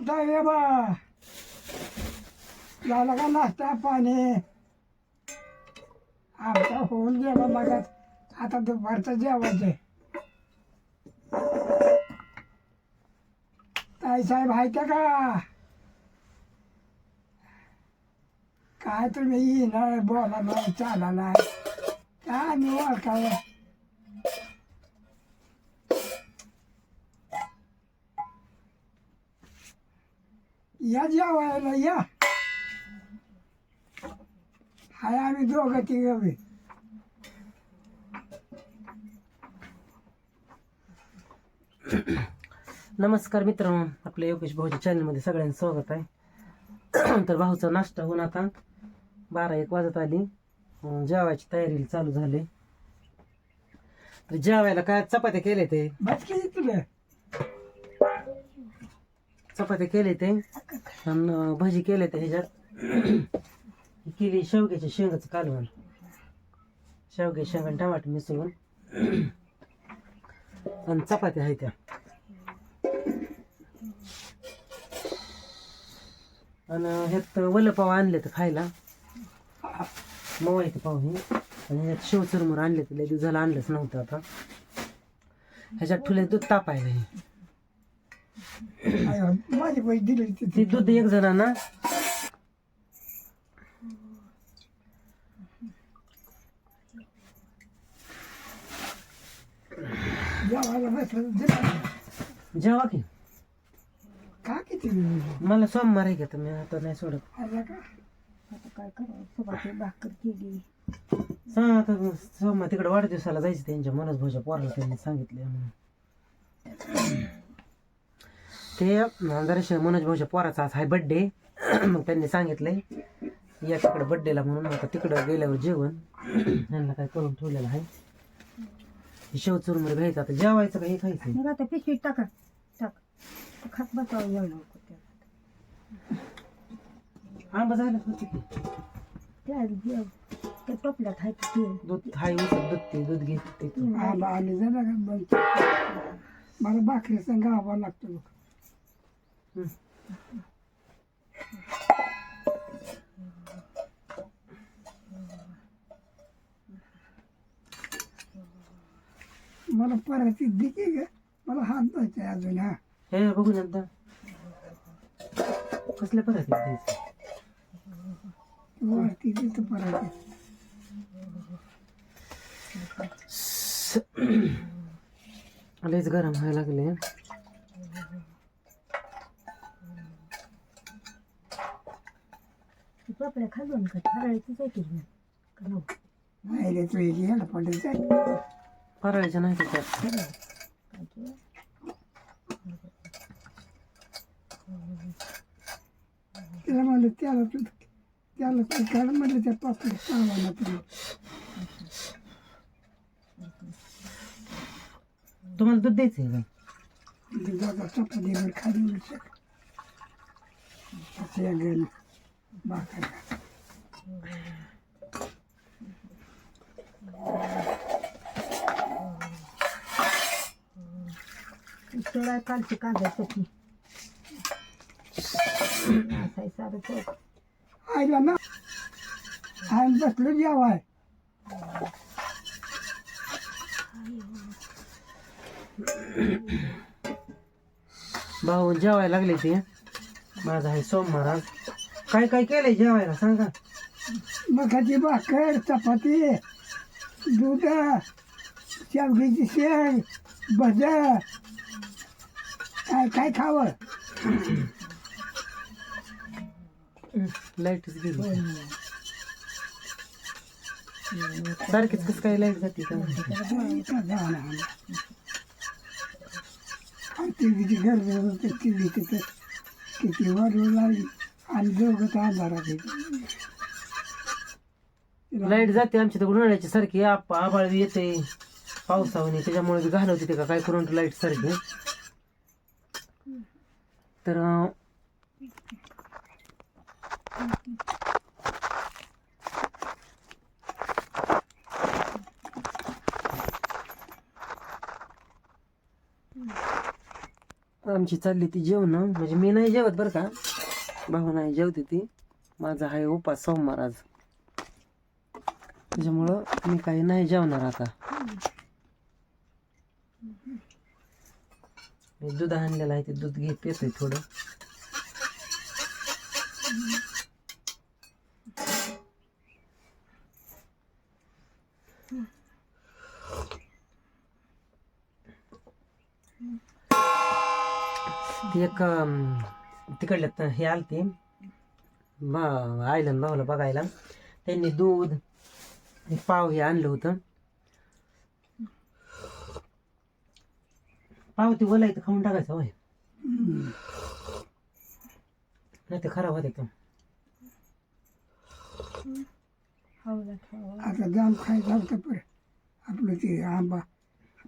ये बा. झालं का नाश्ता पाणी? आमचा होऊन गेला मग आता दुपारचं जेवायचे ताई साहेब आहे का? काय तुम्ही येणार बोला नाही चाला नाही काय मी ओळखावं या जेवायला या. हाय आम्ही दोघं तिघं बी. नमस्कार मित्रांनो आपल्या योगेश भाऊच्या चॅनलमध्ये सगळ्यांचं स्वागत आहे. तर भाऊचा नाश्ता होऊन आता बारा एक वाजत आली. जेवायची तयारी चालू झाली. तर जेवायला काय चपात्या केले ते? बस तुला चपात्या केले ते आणि भजी केले ते ह्याच्यात. केली शेवग्याच्या शेंगाचं कालवण. शेवगे शेंग आणि टमाटर मिसळून. आणि चपात्या आहेत त्या. आणि ह्यात वलं पाव आणले तर खायला. मवायचे पाव हे. आणि ह्यात शेवचुरमुर आणले तर लय दिवसाला आणलंच नव्हतं आता. ह्याच्यात ठुले दूध तापायला हे. माझे पैसे दिले ते दूध एक जणांना. जेवा की. का किती मला सोमवार आहे का मी आता नाही सोडत. आला का? आता काय करावं? सकाळची भाकर केली. सांग आता सोमवार तिकडे वाढदिवसाला जायचं त्यांच्या मनोज भाऊच्या पोराला त्यांनी सांगितले म्हणून. ते जराशे मनोज भाऊच्या पोराचा आज आहे बड्डे मग त्यांनी सांगितलंय या तिकडे बड्डेला म्हणून आता तिकडं गेल्यावर जेवण. यांना काय करून ठेवलेलं आहे. शेव चुरमुरे घ्यायचं आता जेवायचं का हे खायचं मग आता पिशवीत टाका टाक. खात बसावं एवढं. आंबा झालं होतं टोपल्यात आहे ते. तेल दूध हाय उसत दूध ते दूध घेत ते. तीन आला जरा मला भाकरी संग आवा लागतो बघ. मला परत दिकी ग. मला हात द्यायचा अजून हा. हे बघून एकदा कसल्या परत वरती तिथं परत लयच गरम व्हायला लागले ती टोपल्या खालून का फराळीचीच आहे की नाही? का नको? नाही रे तू एक यायला पडायचं फराळाच्या नाही त्याच्यात फराळ. काय ते? तिला म्हणलं त्याला तू त्याला तू काढ म्हटलं त्या पापड चावला तुला तुम्हाला दूध द्यायचंय का दुधाचा चपातीवर खाली उलट असं गेलं भाकर उसळ कालची कांदा चटणी असं आहे सारं चौक. आईला ना आम्ही बसलो जेवाय भाऊ जेवायला लागले ते माझा आहे सोमवार आज काय काय केलंय जेवायला सांगा मकाची भाकर चपाती दूध शेवगीची शेंग भज काय काय खावं लाईटच गेली सारखीच कसं काय लाइट जाते का टीव्हीची गरज होते टीव्ही तिथं किती वाढवू लागली आणि लाइट जाते आमच्या तर उन्हाळ्याची सारखी आप आभाळ बी येते. पावसावणे त्याच्यामुळे बी घालवते ते का काय करून लाइट सारखी. तर अं, आमची चालली ती जेवण. म्हणजे मी नाही जेवत बरं का. भाऊ नाही जेवते ती माझा आहे उपास सोमवार आज. त्याच्यामुळं मी काही नाही जेवणार आता. मी दूध आणलेलं आहे ते दूध घे पितोय थोडं. एक तिकडल्या हे आलते. बा आयलन भाऊला बघायला. त्यांनी दूध आणि पाव हे आणलं होतं. पाव ते ओलायचं खाऊन टाकायचं होय. नाही ते खराब होते तो. आता जाम खायचं होतं पर. आपलं ते आंबा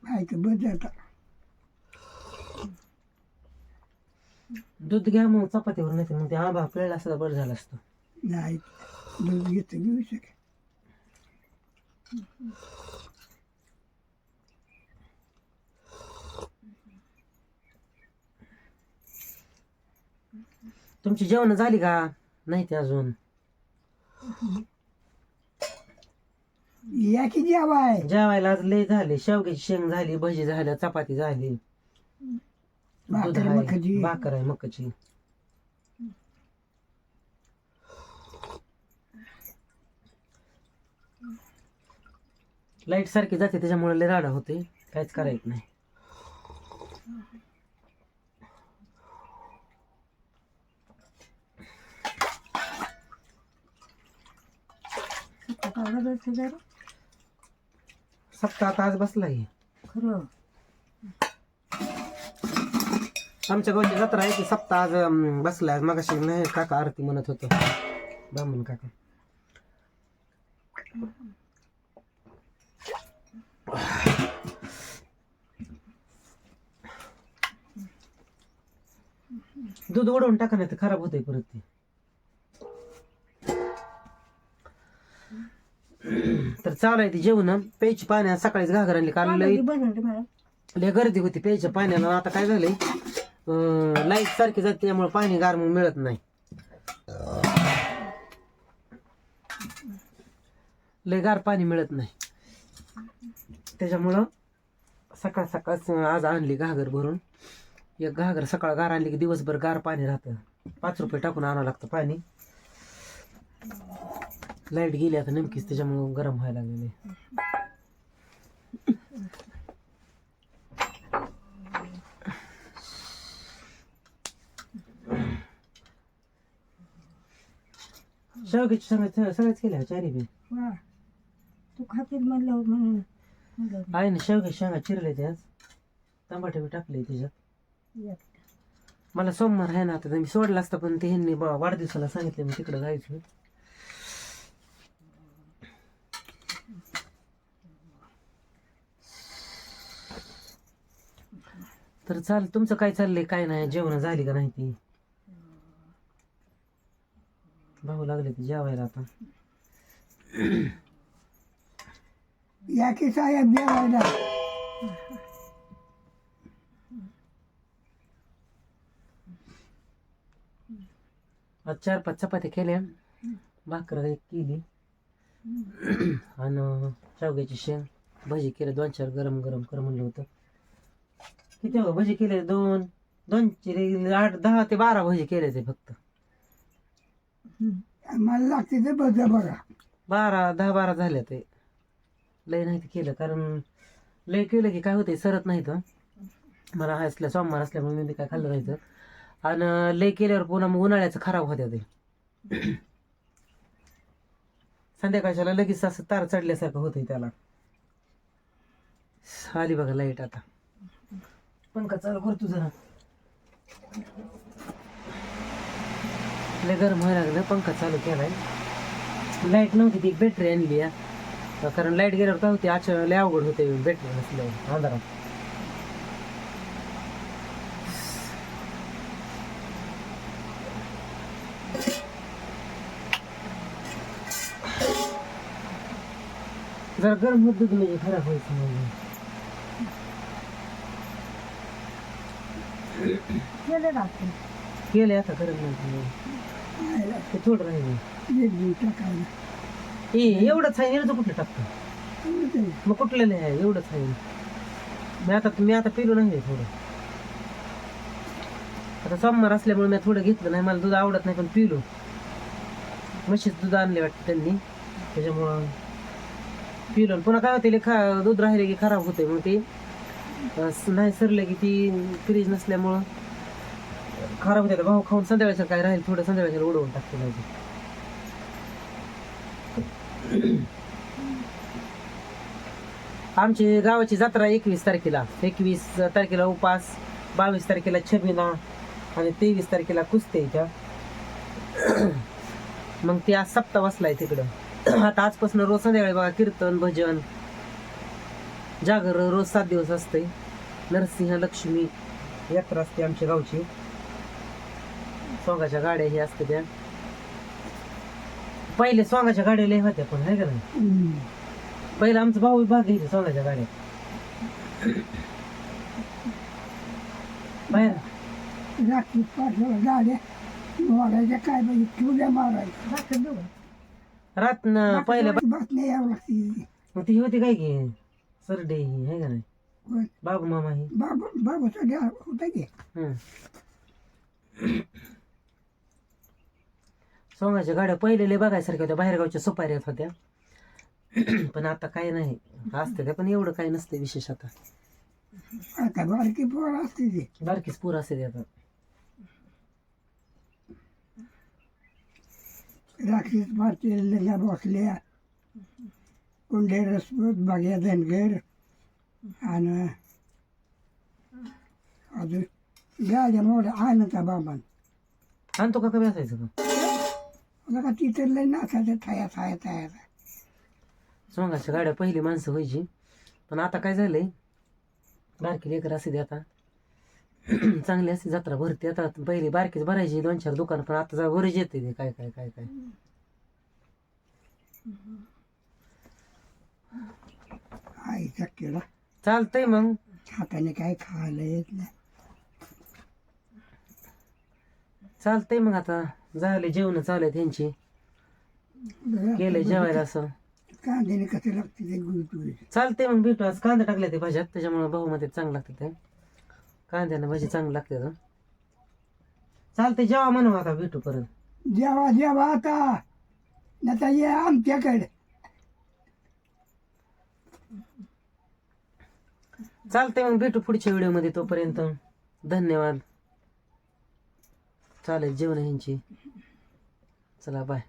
खायचं बस जाता. दूध घ्या मग चपातीवर नाही मग ते आंबा पिळला असता बरं झालं असतं. नाही दूध घेतं घेऊ शकेल. तुमची जेवण झाली का? नाही ते अजून. या की जेवाय? जेवायला आज लय झाले. शेवग्याची शेंग झाली भजी झाल्या चपाती झाली. दूध भाकर आहे मखाची. भाकर आहे मकाची लाइट सारखी जाते त्याच्यामुळे लय राडा होते. काहीच करायचं नाही. सप्ताह आता आज बसलाय खरं. आमच्या गावची जत्रा आहे ती सप्ताह आज अं, बसलाय. आज मगाशी नाही काका आरती म्हणत होतो. ब्राह्मण काका. दूध ओढवून टाका नाही तर खराब होतंय परत ते. तर चालू आहे ती जेवण. प्यायची पाण्या सकाळीच घागर आणली काल लई काढा बसून ते मला लय गर्दी होती प्यायच्या पाण्याला आता काय झालंय? लाइट सारखी जाते त्यामुळे पाणी गार मग मिळत नाही. लय गार पाणी मिळत नाही. त्याच्यामुळं सकाळ सकाळ आज आणली घागर भरून. एक घागर सकाळ गार आणली की दिवसभर गार पाणी राहतं. पाच रुपये टाकून आणावं लागतं पाणी. लाइट गेली आता नेमकीच त्याच्यामुळं गरम व्हायला लागलेले शेवग्याची सगळ्याच सगळ्याच केल्या चारी बी? वा. तू खातील म्हणलं म्हणून. म्हणलं आहे ना शेवग्या शेंगा चिरले ते आज. टमाटे बी टाकले त्याच्यात. मला सोमवार आहे ना आता मी सोडलं असतं पण ते ह्यांनी बा वाढदिवसाला सांगितलं मी तिकडं जायचं. तर चाल तुमचं काय चाललंय काय नाही जेवण झाली का नाही ती? भाऊ लागले ते जेवायला आता. या की साहेब जेवायला. आज चार पाच चपात्या केल्या. भाकर एक केली. आणि शेवग्याची शेंग. भजी केल्या दोन चार गरम गरम कर म्हणलं होतं. किती भजी केले दोन. दोन चिरे आठ दहा ते बारा भजी केले ते फक्त. मला लागते ते बस बघा. बारा दहा बारा झाल्या ते. लय नाही ते केलं कारण लय केलं की काय होते सरत नाही तर मला असल्या सोमवार असल्यामुळे मी ते काय खाल्लं नाही तर आणि लय केल्यावर पुन्हा मग उन्हाळ्याचं खराब होत्या ते. संध्याकाळच्याला लगेच असं तार चढल्यासारखं होतंय त्याला. आली बघा लाइट आता. पंखा चालू करतो जरा. लय गरम व्हायला लागलं पंखा चालू केलाय. लाइट नव्हती ती एक बॅटरी आणली आहे कारण लाइट गेल्यावर काय होते अच्छा लय अवघड होते बॅटरी नसल्यावर अंधारात. जरा गरम होत दूध म्हणजे खराब व्हायचं म्हणजे केलं केले आता? करत नाही आयला ते थोडं राहिले. एक जीव टाकायला एवढंच आहे एवढं कुठलं टाकतं? मग कुठलं नाही आहे? एवढंच आहे. मी आता मी आता पिलो नाही थोडं. आता सोमवार असल्यामुळे मी थोडं घेतलं नाही. मला दूध आवडत नाही पण पिलो. म्हशीचं दूध आणले वाटतं त्यांनी. त्याच्यामुळं पिलो आणि पुन्हा काय होते खा दूध राहिले की खराब होते मग ते अं, स- नाही सरले की ती फ्रीज नसल्यामुळं खराब होते भाऊ खाऊन संध्याकाळचं काय राहील? थोडं संध्याकाळच्या उडवून टाकते पाहिजे आमची गावाची जत्रा एकवीस तारखेला. एकवीस तारखेला उपास बावीस तारखेला छबिना आणि तेवीस तारखेला कुस्त्याच्या मग ते आज सप्ताह बसलाय तिकडं. आता आजपासून रोज संध्याकाळी बघा कीर्तन भजन जागर रोज सात दिवस असते नरसिंह लक्ष्मी यात्रा असते आमच्या गावची. सोंगाच्या गाड्या हे असते त्या. पहिले सोंगाच्या गाड्या लय होत्या पण आहे का नाही. पहिला आमचा भाऊ भाग घ्यायचा सोन्याच्या गाड्या. बाहेर. रात्री पाठवा गाड्या मोडायच्या काय पाहिजे ठेवल्या मारायच्या. राखून देऊ रात पहिल्या बा- बातम्या यावं लागते. मग ती होती काय की? सरडे ही आहे का नाही. बाबू मामा ही. बाबा बाबाचा द्या होता की. हम्म. सोंगाच्या गाड्या पहिले लय बघायसारख्या होत्या बाहेरगावच्या सुपाऱ्यात होत्या. पण आता काही नाही. असते त्या पण एवढं काही नसते विशेष आता. आता बारकी पोर असते ते. बारकीच पूर असते ते आता. राक्षस पाटील बसल्या. कुंडे रसपूत बाग्या धनगर. आणि अजून गाड्या मोठ्या आणता बाबान. आणतो का कमी असायचं का? का तिथं लय नाचायचं थाया थाया थाया सोंगाच्या गाड्या पहिली माणसं व्हायची. पण आता काय झालंय? बारकी लेकर असते ते आता. चांगली असते जत्रा भरते. आता पहिली बारकीच भरायची दोन चार दुकान. पण आता जरा भरीच येते ते. काय काय काय काय. आईचा केला चालतंय मग. हाताने काय खायला येत नाही. चालतंय मग आता. झाले जेवण चालू आहेत त्यांची. गेले जेवायला असं. कांद्याने कसं लागते ते गुळतुळी चालतंय मग भेटू आज कांदा टाकले ते भाज्यात त्याच्यामुळे बहुमध्ये चांगलं लागते ते. कांद्यानं भाजी चांगली लागते तर चालतंय जेवा म्हणू आता भेटू परत जेवा जेवा आता. आता ये आमच्याकडे. चालतंय मग भेटू पुढच्या व्हिडिओमध्ये तोपर्यंत. धन्यवाद. चालेल जेवण ह्यांची चला बाय